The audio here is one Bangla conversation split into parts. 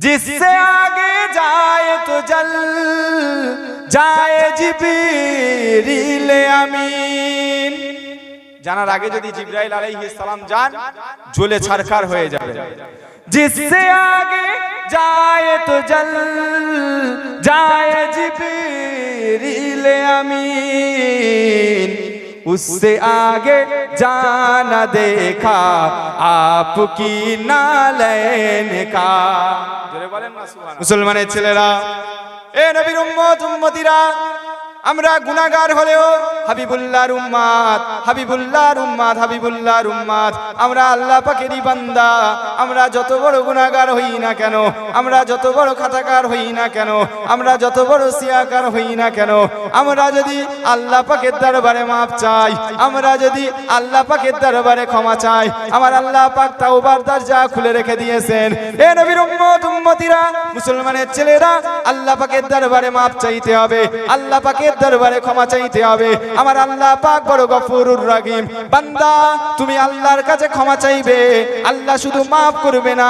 जिससे आगे जाए तो जल जाए জিবরিল আমিন জানার আগে যদি জিব্রাইল আলাইহিস সালাম যান জ্বলে ছারখার হয়ে যাবে जिससे आगे जाए तो जल जाए जिबरील अमीन उससे आगे जाना देखा आपकी नालैन का জোরে বলেন না সুবহানাল্লাহ। মুসলমানের ছেলেরা এ নবীর উম্মত উম্মতিরা আমরা গুনাহগার হলেও হাবিবুল্লাহর উম্মাত হাবিবুল্লাহর উম্মাত হাবিবুল্লাহর উম্মাত আমরা আল্লাহ পাকেরই বান্দা। আমরা যত বড় গুনাহগার হই না কেন, আমরা যত বড় খাতাকার হই না কেন, আমরা যত বড় সিয়াকার হই না কেন, আমরা যদি আল্লাহ পাকের দরবারে মাপ চাই, আমরা যদি আল্লাহ পাকের দরবারে ক্ষমা চাই, আমার আল্লাহ পাক তাওবার দরজা খুলে রেখে দিয়েছেন। এ নবীর উম্মত, উম্মতিরা, মুসলমানের ছেলেরা, আল্লাহ পাকের দরবারে মাপ চাইতে হবে। আল্লাহ পাকের দরবারে ক্ষমা চাইতে হবে। আমার আল্লাহ পাক বড় গফুরুর রাহিম বান্দা, তুমি আল্লাহর কাছে ক্ষমা চাইবে। আল্লাহ শুধু মাফ করবে না।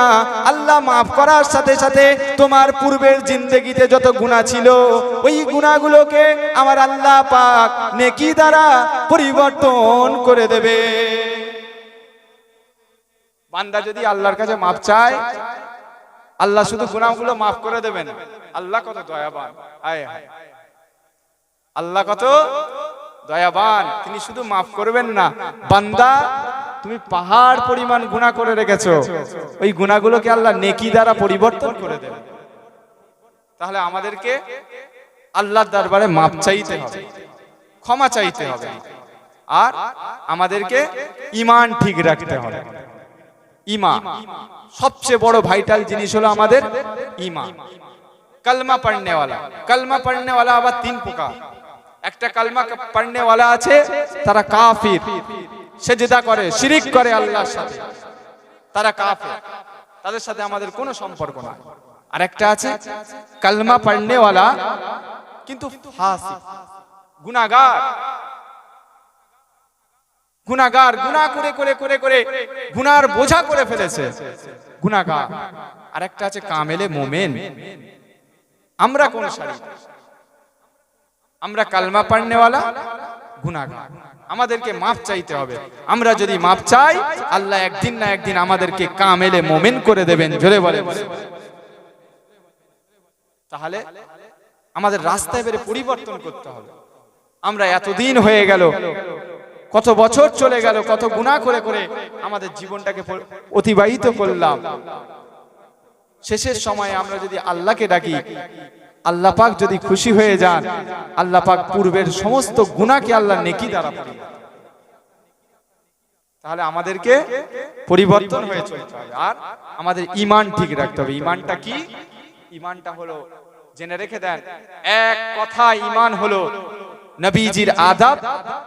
আল্লাহ মাফ করার সাথে সাথে তোমার পূর্বের জিন্দেগিতে যত গুনাহ ছিল, ওই গুনাহগুলোকে আমার আল্লাহ পাক নেকি দ্বারা পরিবর্তন করে দেবে। বান্দা, যদি আল্লাহর কাছে মাফ চায়, আল্লাহ শুধু গুনাহগুলো মাফ করে দেবেন। আল্লাহ কত দয়াবান। আয় হায় আল্লাহ কত দয়াবান। তিনি শুধু মাফ করবেন না। বান্দা, তুমি পাহাড় পরিমাণ গুণা করে রেখেছো। ওই গুণাগুলোকে আল্লাহ নেকি দ্বারা পরিবর্তন করে দেবে তাহলে আমাদেরকে আল্লাহর দরবারে মাপ চাইতে হবে। ক্ষমা চাইতে হবে। আর আমাদেরকে ইমান ঠিক রাখতে হবে। ইমা সবচেয়ে বড় ভাইটাল জিনিস হলো আমাদের ইমা কালমা পড়নেওয়ালা। কালমা পড়নেওয়ালা আবার তিন প্রকার। একটা কলমা পড়নে वाला আছে তারা কাফির সেজদা করে শিরিক করে আল্লাহর সাথে তারা কাফির তাদের সাথে আমাদের কোনো সম্পর্ক নাই আর একটা আছে কলমা পড়নে वाला কিন্তু ফাসিক গুনাহগার গুনাহগার গুনাহ করে করে করে করে গুনার বোঝা করে ফেলেছে গুনাহগার আর একটা আছে কামেলে মোমেন আমরা কোন সারি আমরা কালমা পড়নেওয়ালা গুনাহগার। আমাদেরকে মাপ চাইতে হবে। আমরা যদি মাপ চাই, আল্লাহ একদিন না একদিন আমাদেরকে কামেলে মোমেন করে দেবেন। জোরে বলেন। তাহলে আমাদের রাস্তায় বেরে পরিবর্তন করতে হবে। আমরা এতদিন হয়ে গেল, কত বছর চলে গেল, কত গুনাহ করে করে আমাদের জীবনটাকে অতিবাহিত করলাম। শেষের সময় আমরা যদি আল্লাহকে ডাকি আল্লাহ পাক যদি খুশি হয়ে যান, আল্লাহ পাক পূর্বের সমস্ত গুণাকে আল্লাহ নেকি দ্বারা তাহলে আমাদেরকে পরিবর্তন হয়ে চলতে হবে। আর আমাদের ইমান ঠিক রাখতে হবে। ইমানটা কি? ইমানটা হলো, জেনে রেখে দেন, এক কথা ইমান হলো নবীজির আদাব,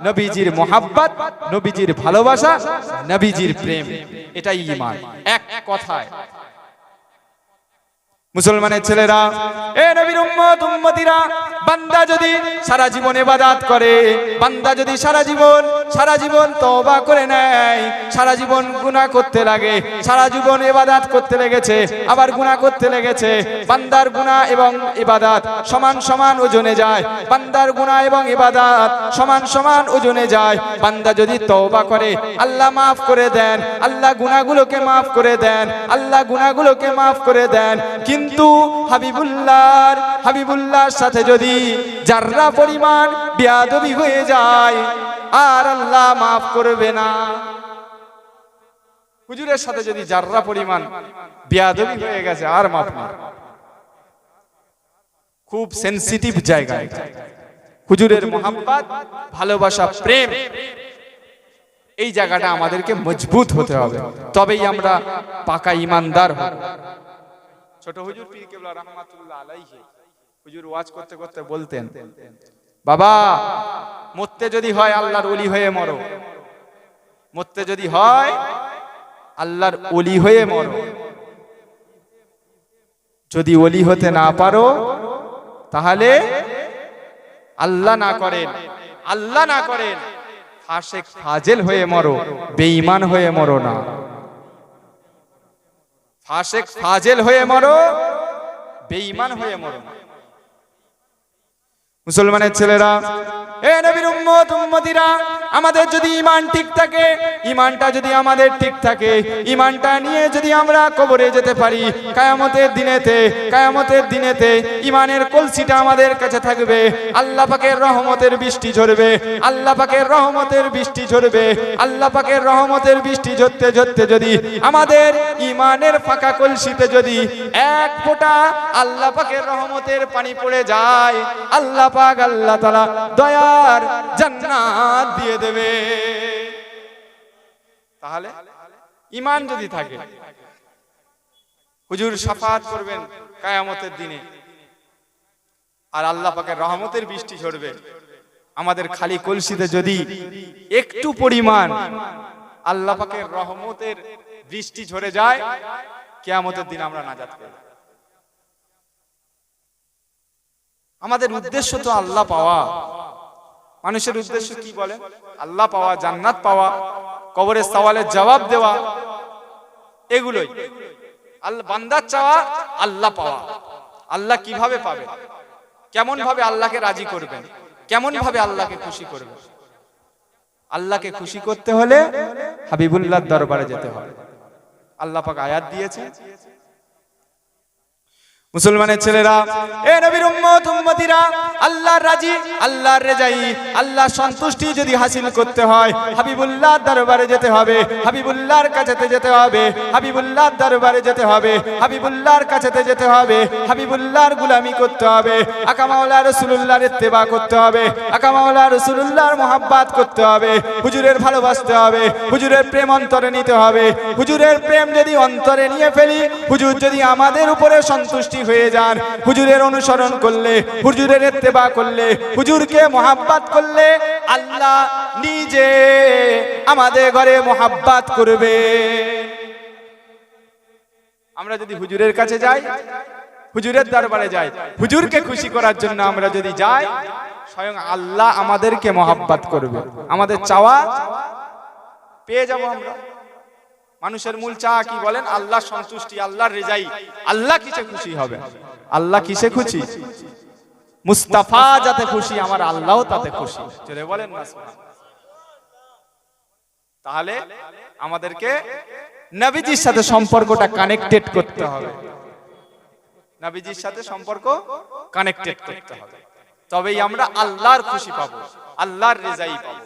নবীজির মোহাব্বত, নবীজির ভালোবাসা, নবীজির প্রেম। এটাই ইমান এক কথায়। মুসলমানের ছেলেরা, এ নবীর উম্মত, উম্মতিরা, বান্দা যদি সারা জীবন ইবাদত করে, বান্দা যদি সারা জীবন সারা জীবন তওবা করে নেয়। সারা জীবন গুনাহ করতে লাগে। সারা জীবন এবাদাত করতে লেগেছে। আবার গুনাহ করতে লেগেছে। বান্দার গুনাহ এবং ইবাদত সমান সমান ওজনে যায়। বান্দার গুনাহ এবং ইবাদত সমান সমান ওজনে যায়। বান্দা যদি তওবা করে, আল্লাহ মাফ করে দেন। আল্লাহ গুনাহগুলোকে মাফ করে দেন। আল্লাহ গুনাহগুলোকে মাফ করে দেন। কিন্তু হাবিবুল্লাহর হাবিবুল্লাহর সাথে যদি যাররা পরিমাণ বিয়াদবি হয়ে যায়, আর আল্লাহ মাফ করবে না। হুজুরের সাথে যদি যাররা পরিমাণ বিয়াদবি হয়ে গেছে, আর মাফ না। খুব সেনসিটিভ জায়গা হুজুরের মোহাম্মত ভালোবাসা, প্রেম, এই জায়গাটা আমাদেরকে মজবুত হতে হবে। তবেই আমরা পাকা ইমানদার হব। ছোট হুজুর পীর কেবলা রহমাতুল্লাহ আলাইহি, হুজুর ওয়াজ করতে করতে বলতেন বাবা, মরতে যদি হয় আল্লাহর ওলি হয়ে মরো। মরতে যদি হয় আল্লাহর ওলি হয়ে মরো। যদি ওলি হতে না পারো, তাহলে আল্লাহ না করেন, আল্লাহ না করেন, ফাসেক, ফাজেল হয়ে মরো, বেঈমান হয়ে মরো না। ফাসেক, ফাজেল হয়ে মরো, বেঈমান হয়ে মরো না। মুসলমানের ছেলেরা, এ নবীর উম্মত, উম্মতিরা, আমাদের যদি ইমান ঠিক থাকে ইমানটা যদি আমাদের ঠিক থাকে ইমানটা নিয়ে যদি আমরা কবরে যেতে পারি, কায়ামতের দিনেতে কায়ামতের দিনেতে ইমানের কলসিটা আমাদের কাছে থাকবে, আল্লাহ পাকের রহমতের বৃষ্টি ঝরবে, আল্লাহ পাকের রহমতের বৃষ্টি ঝরবে, আল্লাহ পাকের রহমতের বৃষ্টি ঝরতে ঝরতে যদি আমাদের ইমানের ফাঁকা কলসিতে যদি এক ফোঁটা আল্লাহ পাকের রহমতের পানি পড়ে যায়, আল্লাহ পাক আল্লাহ তাআলা দয়ার জান্নাত দিয়ে দেবে। তাহলে ইমান যদি থাকে, হুজুর সাফাত করবেন কায়ামতের দিনে। আর আল্লাহ পাকের রহমতের বৃষ্টি ঝরবে। আমাদের খালি কলসিতে যদি একটু পরিমাণ আল্লাহ পাকের রহমতের বৃষ্টি ঝরে যায়, কেয়ামতের দিন আমরা নাজাত পেয়ে যাব। আমাদের উদ্দেশ্য তো আল্লাহ পাওয়া। মানুষের উদ্দেশ্য কি বলে? আল্লাহ পাওয়া, জান্নাত পাওয়া কবরের সওয়ালের জবাব দেওয়া, এগুলোই। আল্লাহ বান্দার চাওয়া আল্লাহ পাওয়া। আল্লাহ কীভাবে পাবে? কেমন ভাবে আল্লাহকে রাজি করবেন? কেমন ভাবে আল্লাহকে খুশি করবেন? আল্লাহকে খুশি করতে হলে হাবিবুল্লাহর দরবারে যেতে হবে। আল্লাহ পাক আয়াত দিয়েছে মুসলমানের ছেলেরা, এ নবীর উম্মত, উম্মতিরা, আল্লাহর রাজি, আল্লাহর রেজাই, আল্লাহর সন্তুষ্টি যদি হাসিল করতে হয়, হাবিবুল্লাহর দরবারে যেতে হবে, হাবিবুল্লাহর কাছেতে যেতে হবে, হাবিবুল্লাহর দরবারে যেতে হবে, হাবিবুল্লাহর কাছেতে যেতে হবে, হাবিবুল্লাহর গুলামি করতে হবে আকামাওলা রাসূলুল্লাহর ইত্তেবা করতে হবে আকামাওলা রাসূলুল্লাহর মোহাব্বত করতে হবে, হুজুরের ভালোবাসতে হবে, হুজুরের প্রেম অন্তরে নিতে হবে, হুজুরের প্রেম যদি অন্তরে নিয়ে ফেলি, হুজুর যদি আমাদের উপরে সন্তুষ্টি হয়ে যান। হুজুরের অনুসরণ করলে, হুজুরের ইত্তেবা করলে, হুজুরকে মোহাব্বত করলে আল্লাহ নিজে আমাদের ঘরে মোহাব্বত করবে। আমরা যদি হুজুরের কাছে যাই, হুজুরের দরবারে যাই, হুজুরকে খুশি করার জন্য আমরা যদি যাই, স্বয়ং আল্লাহ আমাদেরকে মোহাব্বত করবে। আমাদের চাওয়া পেয়ে যাব আমরা। মানুষের মূল চা কি বলেন? আল্লাহ সন্তুষ্টি, আল্লাহর রেজাই। আল্লাহ কিসে খুশি হবে? আল্লাহ কিসে খুশি? মুস্তাফা যাতে খুশি, আমার আল্লাহ তাতে খুশি। বলেন তাহলে আমাদেরকে নবীজির সাথে সম্পর্কটা কানেক্টেড করতে হবে। নবীজির সাথে সম্পর্ক কানেক্টেড করতে হবে। তবেই আমরা আল্লাহর খুশি পাবো, আল্লাহর রেজাই পাবো।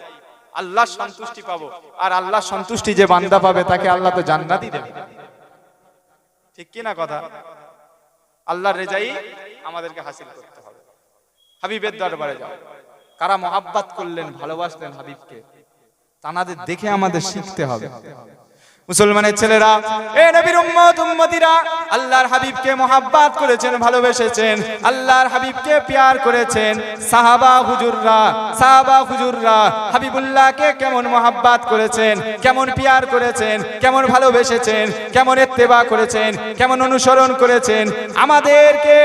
আল্লাহর সন্তুষ্টি পাবো। আর আল্লাহ সন্তুষ্টি যে বান্দা পাবে, তাকে আল্লাহ তো জান্নাতই দেবে। ঠিক কি না কথা? আল্লাহর রেজাই আমাদেরকে হাসিল করতে হবে। হাবিবের দরবারে যাও। কারা মহাব্বাত করলেন, ভালোবাসলেন হাবিবকে, তানাদের দেখে আমাদের শিখতে হবে। মুসলমানের ছেলেরা, এ নবীর উম্মত, উম্মতিরা, আল্লাহর হাবিবকে মোহাব্বত করেছেন, ভালোবেসেছেন, আল্লাহর হাবিবকে প্যার করেছেন। সাহাবা হুজুররা সাহাবা হুজুররা হাবিবুল্লাহকে কেমন মোহাব্বত করেছেন, কেমন প্যার করেছেন, কেমন ভালোবেসেছেন, কেমন ইত্তেবা করেছেন, কেমন অনুসরণ করেছেন, আমাদেরকে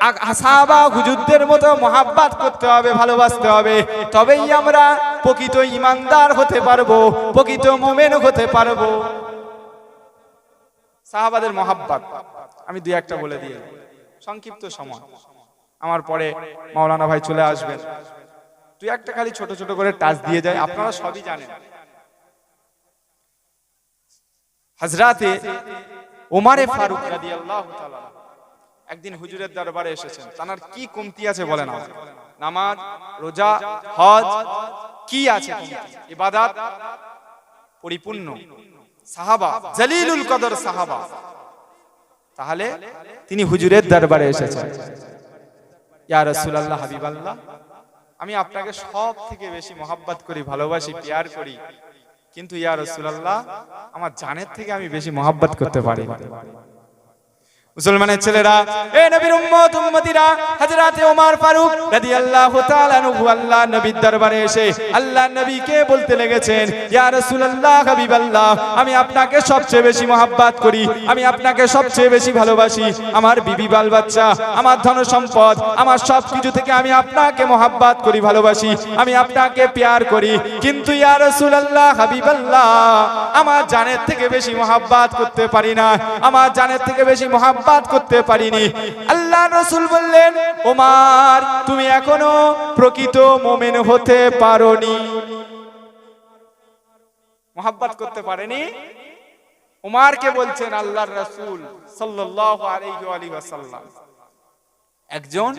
আ- সাহাবা হুজুরদের মতো মহাব্বাত করতে হবে, ভালোবাসতে হবে। তবেই আমরা প্রকৃত ইমানদার হতে পারব, প্রকৃত মোমেন হতে পারব। সাহাবাদের মোহাব্বত। আমি দুই একটা বলে দিয়ে সংক্ষিপ্ত সময়। আমার পরে মাওলানা ভাই চলে আসবেন। তুই একটা খালি ছোট ছোট করে টাচ দিয়ে যায়, আপনারা সবই জানেন। হাজরাতে ওমারে ফারুক রাদিয়াল্লাহু তাআলা একদিন হুজুরের দরবারে এসেছেন। তানার কি কমতি আছে বলেন আমাকে? নামাজ রোজা হজ কি আছে? ইবাদাত পরিপূর্ণ। সাহাবা জালিলুল কদর সাহাবা। তাহলে তিনি হুজুরের দরবারে এসেছেন। ইয়া রাসূলুল্লাহ হাবিবাল্লাহ। আমি আপনাকে সব থেকে বেশি মহাব্বত করি ভালোবাসি প্যার করি। কিন্তু ইয়া রাসূলুল্লাহ আমার জানের থেকে আমি বেশি মহাব্বত করতে পারি না। মুসলমানের ছেলেরা, এ নবীর উম্মত, উম্মতিরা, হযরতে ওমর ফারুক রাদিয়াল্লাহু তাআলা আনহু আল্লাহ নবীর দরবারে এসে আল্লাহ নবীকে বলতে লেগেছেন, ইয়া রাসূলুল্লাহ, হাবিবাল্লাহ, আমি আপনাকে সবচেয়ে বেশি মহাব্বত করি, আমি আপনাকে সবচেয়ে বেশি ভালোবাসি। আমার বিবি বাল বাচ্চা আমার ধন সম্পদ, আমার সব কিছু থেকে আমি আপনাকে মহাব্বত করি, ভালোবাসি। আমি আপনাকে প্যার করি। কিন্তু ইয়া রাসূলুল্লাহ, হাবিবাল্লাহ, আমার জানের থেকে বেশি মহাব্বত করতে পারি না। আমার জানের থেকে বেশি মহাব্বত মোহাব্বাত করতে পারিনি। আল্লাহ রসুল বললেন, ওমার, তুমি এখনও প্রকৃত মোমেন হতে পারোনি। মোহাব্বত করতে পারেনি? উমারকে বলছেন আল্লাহর রাসূল সাল্লাল্লাহু আলাইহি ওয়া আলিহি ওয়াসাল্লাম। একজন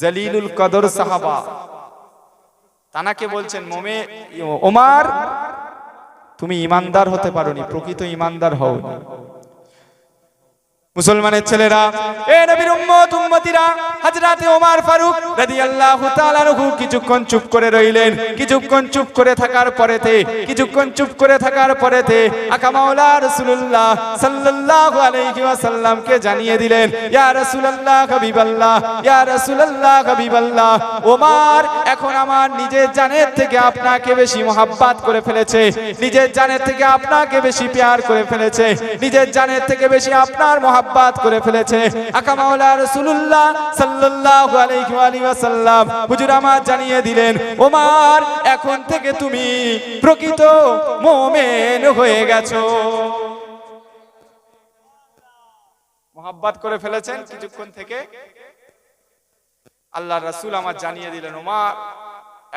জলিলুল কদর সাহাবা। তানাকে বলছেন ওমার, তুমি ইমানদার হতে পারোনি, প্রকৃত ইমানদার হও মুসলমানের ছেলেরা, এ নবীর উম্মত, উম্মতিরা, হযরতে ওমর ফারুক রাদিয়াল্লাহু তাআলা আনহু কিছুক্ষণ চুপ করে রইলেন। কিছুক্ষণ চুপ করে থাকার পরেতে, কিছুক্ষণ চুপ করে থাকার পরেতে আকা মাওলা রাসূলুল্লাহ সাল্লাল্লাহু আলাইহি ওয়াসাল্লামকে জানিয়ে দিলেন, ইয়া রাসূলুল্লাহ হাবিবাল্লাহ, ইয়া রাসূলুল্লাহ হাবিবাল্লাহ, ওমর এখন আমার নিজের জানের থেকে আপনাকে বেশি মোহাব্বত করে ফেলেছে, নিজের জানের থেকে আপনাকে বেশি প্যার করে ফেলেছে, নিজের জানের থেকে বেশি আপনার মোহাব্বত করে ফেলেছে। আকা রাসূলুল্লাহ সাল্লাল্লাহু আলাইহি ওয়া ওয়াসাল্লাম, হুজুর আমার জানিয়ে দিলেন, ওমর, এখন থেকে তুমি প্রকৃত মুমিন হয়ে গেছো। মোহাব্বত করে ফেলেছেন কিছুক্ষণ থেকে। আল্লাহ রাসূল আমার জানিয়ে দিলেন, ওমর,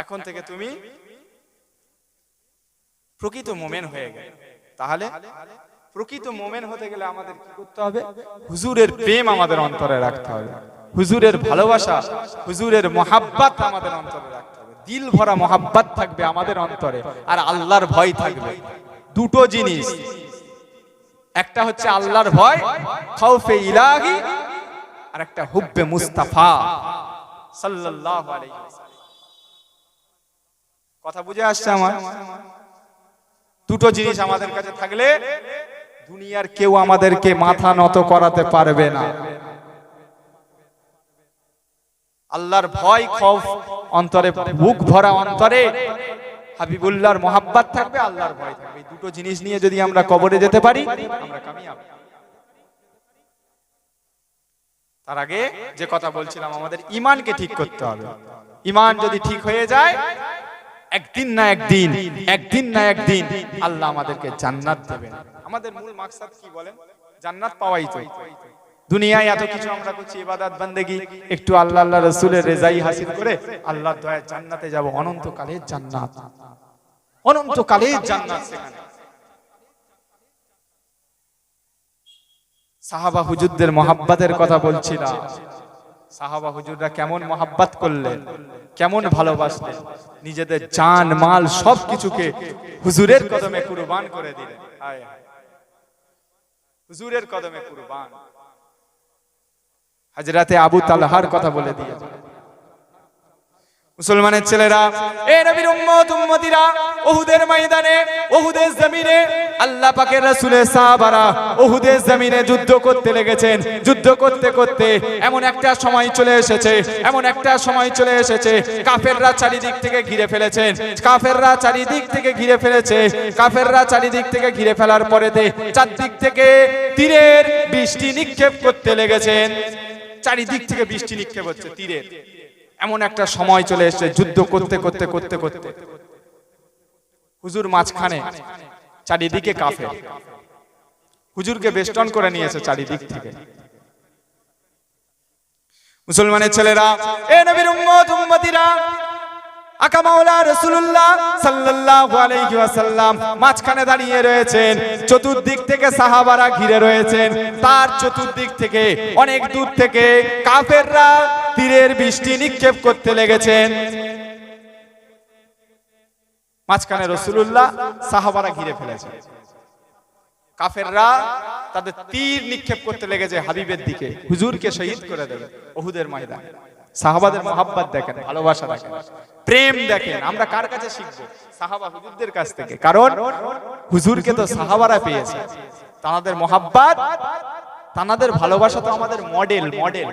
এখন থেকে তুমি প্রকৃত মোমেন হয়ে গেলে। তাহলে? প্রকৃত মোমেন হতে গেলে আমাদের কি করতে হবে? হুজুরের প্রেম আমাদের অন্তরে রাখতে হবে। হুজুরের ভালোবাসা হুজুরের মোহাব্বত আমাদের অন্তরে রাখতে হবে। দিল ভরা মোহাব্বত থাকবে আমাদের অন্তরে আর আল্লাহর ভয় থাকবে। দুটো জিনিস। একটা হচ্ছে আল্লাহর ভয় ইলাহি আর একটা হুব্বে মুস্তাফা। সাল্লাল্লাহু আলাইহি কথা বুঝে আসছে আমার? দুটো জিনিস আমাদের কাছে থাকলে দুনিয়ার কেউ আমাদেরকে মাথা নত করাতে পারবে না। আল্লাহর ভয়, খৌফ অন্তরে, বুক ভরা অন্তরে হাবিবুল্লাহর মোহাব্বত থাকবে, আল্লাহর ভয় থাকবে। দুটো জিনিস নিয়ে যদি আমরা কবরে যেতে পারি, আমরা কামিয়াব। তার আগে যে কথা বলছিলাম, আমাদের ইমানকে ঠিক করতে হবে। ইমান যদি ঠিক হয়ে যায় একদিন না একদিন একদিন না একদিন আল্লাহ আমাদেরকে জান্নাত দেবেন। আমাদের মূল মাকসাদ কি বলেন? জান্নাত পাওয়াই তো। দুনিয়ায় এত কিছু আমরা করছি ইবাদত বান্দেগি। একটু আল্লাহ আল্লাহ রসুলের রেজাই হাসিল করে আল্লাহর দয়ায় জান্নাতে যাব। অনন্তকালের জান্নাত। অনন্তকালের জান্নাত সেখানে। সাহাবা হুজুরদের মোহাব্বতের কথা বলছিলাম। সাহাবা হুজুররা কেমন মহাব্বাত করলেন, কেমন ভালোবাসলেন, নিজেদের জান, মাল সব কিছুকে হুজুরের কদমে কুরবান করে দিলেন। হুজুরের কদমে কুরবান। হাজরাতে আবু তালহার কথা বলে দিয়ে মুসলমানের ছেলেরা, এ নবীর উম্মত, উম্মতিরা ওহুদের ময়দানে ওহুদের জমিনে, আল্লাহ পাকের রাসূলের সাহাবারা ওহুদের জমিনে যুদ্ধ করতে লেগেছেন। যুদ্ধ করতে করতে এমন একটা সময় চলে এসেছে, এমন একটা সময় চলে এসেছে, কাফেররা চারিদিক থেকে ঘিরে ফেলেছেন। কাফেররা চারিদিক থেকে ঘিরে ফেলেছে, কাফেররা চারিদিক থেকে ঘিরে ফেলার পরেতে চারদিক থেকে তীরের বৃষ্টি নিক্ষেপ করতে লেগেছেন। চারিদিক থেকে বৃষ্টি নিক্ষেপ হচ্ছে তীরের। এমন একটা সময় চলে এসেছে, যুদ্ধ করতে করতে করতে করতে। হুজুর মাঝখানে, চারিদিকে কাফে হুজুরকে বেষ্টন করে নিয়েছে চারিদিক থেকে। মুসলমানের ছেলেরা, এ নবীর উম্মত, উম্মতিরা মাঝখানে ঘিরে তাদের তীর নিক্ষেপ করতে লেগেছে হাবিবের দিকে, হুজুরকে শহীদ করে দেবে ওহুদের সাহাবাদের দেখেন, ভালোবাসা দেখেন। প্রেম দেখেন, আমরা কার কাছে শিখব? সাহাবা হুজুরদের কাছ থেকে। কারণ হুজুরকে তো সাহাবারা পেয়েছে। তাদের মহাব্বাত তাদের ভালোবাসা তো আমাদের মডেল মডেল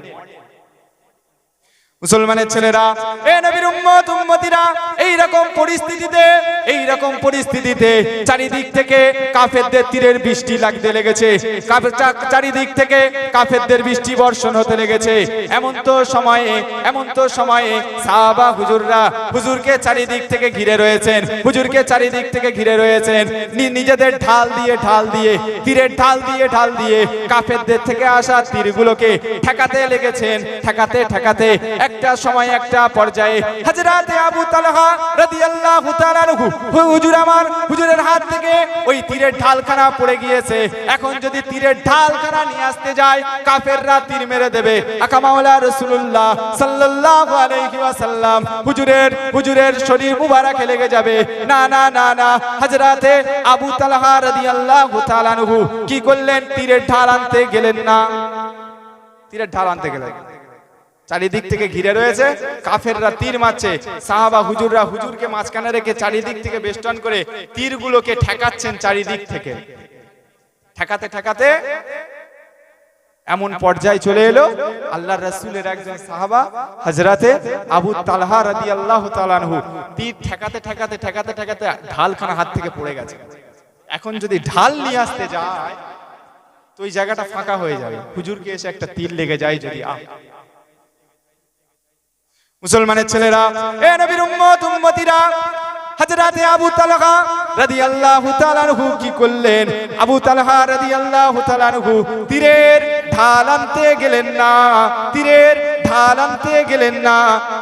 মুসলমানের ছেলেরা, এ নবীর উম্মত, উম্মতিরা এই রকম পরিস্থিতিতে এই রকম পরিস্থিতিতে চারিদিক থেকে কাফেরদের তীরের বৃষ্টি লাগতে লেগেছে। চারিদিক থেকে কাফেরদের বৃষ্টি বর্ষণ হতে লেগেছে। এমন তো সময়ে, এমন তো সময়ে সাহাবা হুজুররা হুজুরকে চারিদিক থেকে ঘিরে রয়েছেন, হুজুরকে চারিদিক থেকে ঘিরে রয়েছেন। নিজেদের ঢাল দিয়ে ঢাল দিয়ে, তীরের ঢাল দিয়ে ঢাল দিয়ে কাফেরদের থেকে আসা তীরগুলোকে ঠেকাতে লেগেছেন, ঠেকাতে ঠেকাতে। একটা সময়, একটা পর্যায়ে হযরতে আবু তালহা রাদিয়াল্লাহু তাআলা হুজুর আমার হুজুরের হাত থেকে ওই তীরের ঢালখানা পড়ে গিয়েছে। এখন যদি তীরের ঢালখানা নিয়ে আসতে যায়, কাফেররা তীর মেরে দেবে। আকামাওলা রাসূলুল্লাহ সাল্লাল্লাহু আলাইহি ওয়াসাল্লাম, হুজুরের হুজুরের শরীর মুবারকে লেগে যাবে। না না না না, হযরতে আবু তালহা রাদিয়াল্লাহু তাআলা কি করলেন? তীরের ঢাল আনতে গেলেন না। তীরের ঢাল আনতে গেলেন। চারিদিক থেকে ঘিরে রয়েছে। কাফেররা তীর মারছে। সাহাবা হুজুররা হুজুরকে মাঝখানে রেখে চারিদিক থেকে বেষ্টন করে তীরগুলোকে ঠেকাচ্ছেন চারিদিক থেকে। ঠেকাতে ঠেকাতে এমন পর্যায়ে চলে এলো আল্লাহ রাসূলের একজন সাহাবা হযরতে আবু তালহা রাদিয়াল্লাহু তাআলা আনহু। তীর ঠেকাতে ঠেকাতে ঠেকাতে ঠেকাতে ঢালখানা হাত থেকে পড়ে গেছে। এখন যদি ঢাল নিয়ে আসতে যায় তো ওই জায়গাটা ফাঁকা হয়ে যাবে। হুজুরকে এসে একটা তীর লেগে যায় যদি আহ মুসলমানের ছেলেরা, এ নবীর উম্মত, উম্মতিরা হযরতে আবু তালহা রাদিয়াল্লাহু তাআলা আনহু কি করলেন? আবু তালহা রাদিয়াল্লাহু তাআলা আনহু তীরের ঢাল আনতে গেলেন না, তীরের ঢাল আনতে গেলেন না।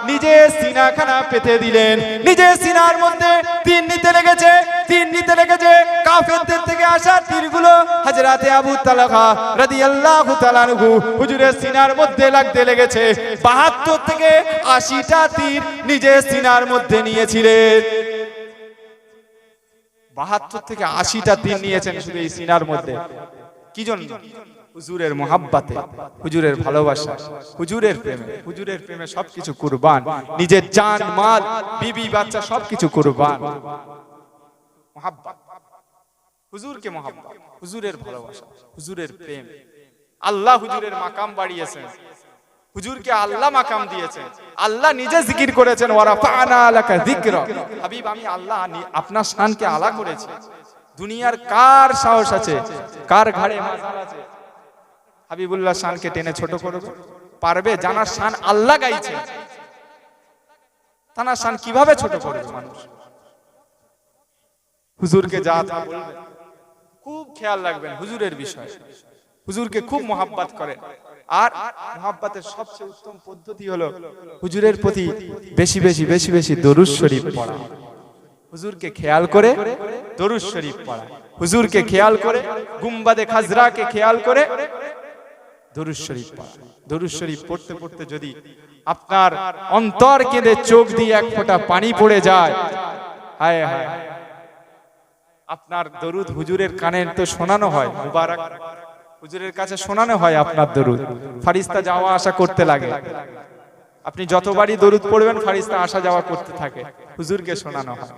নিজে সিনাখানা পেতে দিলেন। নিজে সিনার মধ্যে তীর নিতে লেগেছে, তীর নিতে লেগেছে। কাফেরদের থেকে আসা তীরগুলো হযরতে আবু তালহা রাদিয়াল্লাহু তাআলা আনহু হুজুরের সিনার মধ্যে লাগতে লেগেছে। 72 থেকে 80টা তীর নিজে সিনার মধ্যে নিয়েছিলেন। বাহাত্তর থেকে আশিটা তীর নিয়েছেন শুধু এই সিনার মধ্যে। কি জন্য? হুজুরের মোহাব্বাতে, হুজুরের ভালোবাসা, হুজুরের প্রেমে হুজুরের প্রেমে সবকিছু কুরবান, নিজের জান, মাল, বিবি, বাচ্চা সবকিছু কুরবান। হুজুরকে মোহাব্বত, হুজুরের ভালোবাসা, হুজুরের প্রেম। আল্লাহ হুজুরের মাকাম বাড়িয়েছেন। হুজুরকে আল্লাহ মাকাম দিয়েছেন। আল্লাহ নিজে জিকির করেছেন ওয়া রাফা'না লাকা যিকরা। হাবিব, আমি আল্লাহ আপনার শানকে আলা করেছি। দুনিয়ার কার সাহস আছে? কার ঘাড়ে মাজাল আছে? হাবিবুল্লাহ শানকে টেনে ছোট করবে পারবে? জানার শান আল্লাহ গাইছে। তানার শান কীভাবে ছোট করবে মানুষ? হুজুরকে যা তা বলবেন খুব খেয়াল রাখবেন হুজুরের বিষয়। হুজুরকে খুব মোহাব্বত করেন আর মোহাব্বতের সবচেয়ে উত্তম পদ্ধতি হলো হুজুরের প্রতি বেশি বেশি বেশি বেশি দরুদ শরীফ পড়া। হুজুরকে খেয়াল করে দরুদ শরীফ পড়া। হুজুরকে খেয়াল করে, গুম্বাদে খাজরাকে খেয়াল করে দরুদ শরীফ পড়তে পড়তে যদি আপনার অন্তর কেঁদে চোখ দিয়ে এক ফোঁটা পানি পড়ে যায় আপনার দরুদ হুজুরের কানে তো শোনানো হয়, মুবারক। হুজুরের কাছে শোনানো হয় আপনার দরুদ। ফারিস্তা যাওয়া আসা করতে লাগে। আপনি যতবারই দরুদ পড়বেন, ফারিস্তা আসা যাওয়া করতে থাকে। হুজুরকে শোনানো হায়।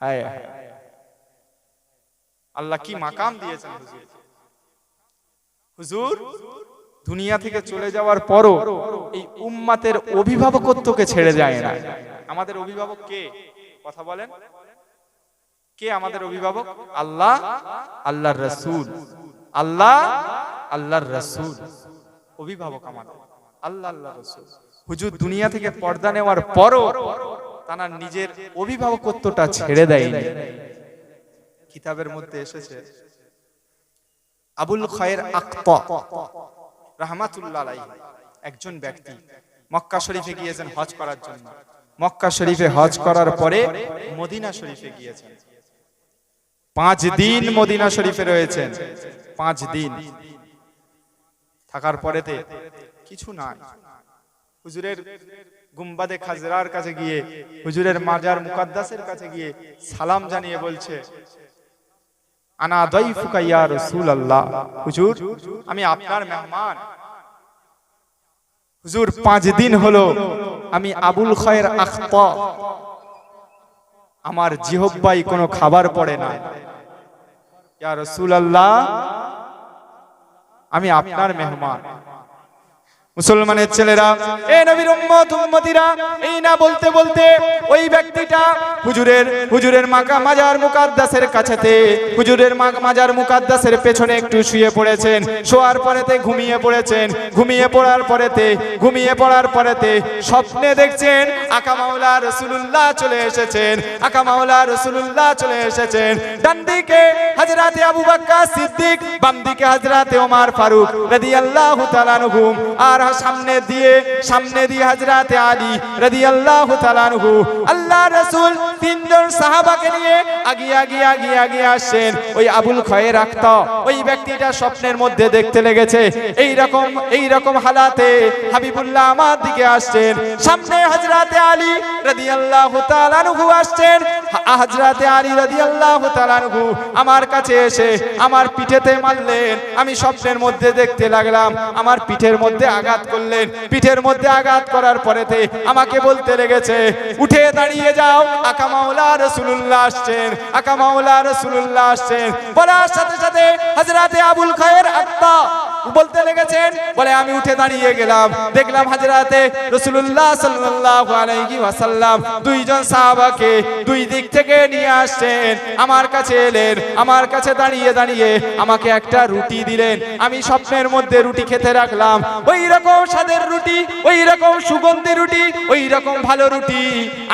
হায়। আল্লাহ কি মাকাম দিয়েছেন হুজুর হুজুর, দুনিয়া থেকে চলে যাওয়ার পরও এই উম্মাতের অভিভাবকত্বকে ছেড়ে যায় না। আমাদের অভিভাবক কে? কথা বলেন। কে আমাদের অভিভাবক? আল্লাহ, আল্লাহর রসুল। আল্লাহ, আল্লাহর রসুল। অভিভাবক আমাদের। আল্লাহ আল্লাহ রসুল। হুজুর, দুনিয়া থেকে পর্দা নেওয়ার পরও তারা নিজের অভিভাবকত্বটা ছেড়ে দেয়নি। কিতাবের মধ্যে এসেছে আবুল খয়ের আক্তা রাহমাতুল্লাহ একজন ব্যক্তি মক্কা শরীফে গিয়েছেন হজ করার জন্য। মক্কা শরীফে হজ করার পরে মদিনা শরীফে গিয়েছেন। পাঁচ দিন মদিনা শরীফে রয়েছেন। পাঁচ দিন। থাকার পরেতে কিছু নাই। হুজুরের গুম্বাদে খাজরার কাছে গিয়ে হুজুরের মাজার মুকাদ্দাসের কাছে গিয়ে সালাম জানিয়ে বলছে আনা দাইফুকা হুজুর, আমি আপনার মেহমান। হুজুর, পাঁচ দিন হলো আমি আবুল খয়ের আখতা। আমার জিহব্বাই কোনো খাবার পড়ে না। ইয়া আমি আপনার মেহমান। মুসলমানের ছেলেরা, এ নবীর উম্মত, উম্মতিরা, এই না বলতে বলতে ওই ব্যক্তিটা হুজুরের হুজুরের মাকা মাজার মুকাদ্দাসের কাছেতে, হুজুরের মাজার মুকাদ্দাসের পেছনে একটু শুয়ে পড়েছেন। শোয়ার পরেতে ঘুমিয়ে পড়েছেন। ঘুমিয়ে পড়ার পরেতে, ঘুমিয়ে পড়ার পরেতে স্বপ্নে দেখছেন আকা মাওলা রসুলুল্লাহ চলে এসেছেন। আকা মাওলা রসুলুল্লাহ চলে এসেছেন। ডান দিকে হযরতে আবু বকর সিদ্দিক, বাম দিকে হযরতে ওমর ফারুক রাদিয়াল্লাহু তাআলা আনহুম। আর সামনে দিয়ে সামনে দিয়ে হযরতে আলী রাদিয়াল্লাহু তাআলা আনহু, আল্লাহ রাসূল তিনজন সাহাবাকে নিয়ে আগিয়ে আগিয়ে আগিয়ে আগিয়ে আসছেন। ওই আবুল খয়ে আক্তা, ওই ব্যক্তিটা স্বপ্নের মধ্যে দেখতে লেগেছে। এই রকম এই রকম হালাতে হাবিবুল্লাহ আমার দিকে আসছেন। সামনে হযরতে আলী রাদিয়াল্লাহু তাআলা আনহু আসছেন। হযরতে আলী রাদিয়াল্লাহু তাআলা আনহু আমার কাছে এসে আমার পিঠেতে মারলেন। আমি স্বপ্নের মধ্যে দেখতে লাগলাম, আমার পিঠের মধ্যে আঘাত করলেন। পিঠের মধ্যে আঘাত করার পরেতে আমাকে বলতে লেগেছে, উঠে দাঁড়িয়ে যাও, আকা মাওলা রাসূলুল্লাহ আসছেন, আকা মাওলা রাসূলুল্লাহ আসছেন। বলার সাথে সাথে হযরতে আবুল খায়ের আত্মা বলতে লেগেছেন, বলে আমি উঠে দাঁড়িয়ে গেলাম। দেখলাম হাজরাতে রসুল্লাহ সাল্লাল্লাহু আলাইহি দুইজন সাহাবাকে দুই দিক থেকে নিয়ে আসছেন। আমার কাছে এলেন, আমার কাছে দাঁড়িয়ে দাঁড়িয়ে আমাকে একটা রুটি দিলেন। আমি স্বপ্নের মধ্যে রুটি খেতে রাখলাম। ওই রকম স্বাদের রুটি ওই রকম সুগন্ধি রুটি ওই রকম ভালো রুটি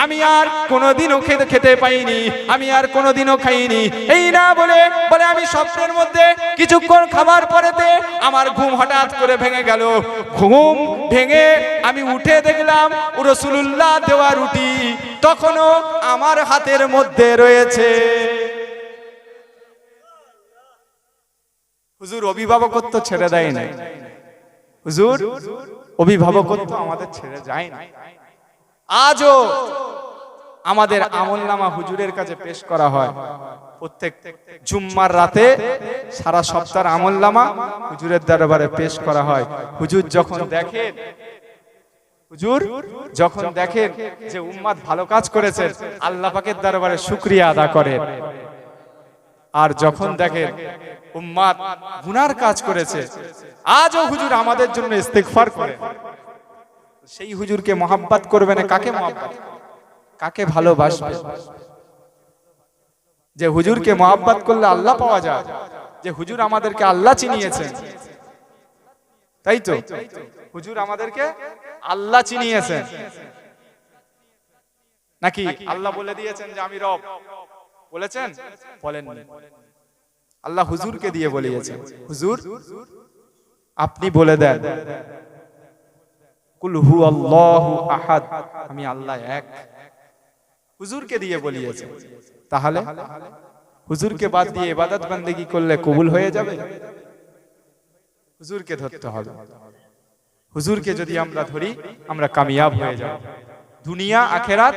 আমি আর কোনোদিনও খেতে খেতে পাইনি, আমি আর কোনোদিনও খাইনি। এই না বলে বলে আমি স্বপ্নের মধ্যে কিছুক্ষণ খাবার পরেতে আমার ঘুম হঠাৎ করে ভেঙে গেল। ঘুম ভেঙে আমি উঠে দেখলাম রসুল্লাহ দেওয়া রুটি তখনও আমার হাতের মধ্যে রয়েছে। হুজুর, অভিভাবকত্ব ছেড়ে দেয় নাই। হুজুর, অভিভাবকত্ব আমাদের ছেড়ে যায় না আজও আমাদের আমল নামা হুজুরের কাছে পেশ করা হয়। প্রত্যেক জুম্মার রাতে সারা সপ্তাহের আমল নামা হুজুরের দরবারে পেশ করা হয়। হুজুর যখন দেখেন হুজুর যখন দেখেন যে উম্মাদ ভালো কাজ করেছেন আল্লাহ পাকের দরবারে শুকরিয়া আদা করেন আর যখন দেখেন উম্মাদ গুনার কাজ করেছে আজও হুজুর আমাদের জন্য ইস্তেগফার করেন সেই হুজুরকে মহাব্বাত করবে না কাকে মহাব্বাত? কাকে ভালোবাসবে? যে হুজুরকে মহাব্বাত করলে আল্লাহ পাওয়া যায়, যে হুজুর আমাদেরকে আল্লাহ চিনিয়েছেন। তাই তো? হুজুর আমাদেরকে আল্লাহ চিনিয়েছেন। নাকি আল্লাহ বলে দিয়েছেন যে আমি রব? বলেছেন? বলেন আল্লাহ হুজুরকে দিয়ে বলিয়েছেন। হুজুর, আপনি বলে দেন। কুল হু আল্লাহু আহাদ। আমি আল্লাহ এক। হুজুরকে দিয়ে বলিয়েছে। তাহলে? হুজুরকে বাদ দিয়ে ইবাদত বান্দেগি করলে কবুল হয়ে যাবে? হুজুরকে ধরতে হবে। হুজুরকে যদি আমরা ধরি আমরা কামিয়াব হয়ে যাব। দুনিয়া আখেরাত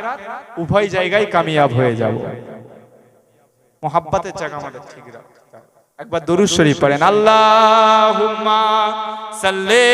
উভয় জায়গায় কামিয়াব হয়ে যাব। মোহাব্বতের জায়গা আমাদের ঠিক রাখতে একবার দরুদ শরীফ পড়েন আল্লাহুম্মা সাল্লি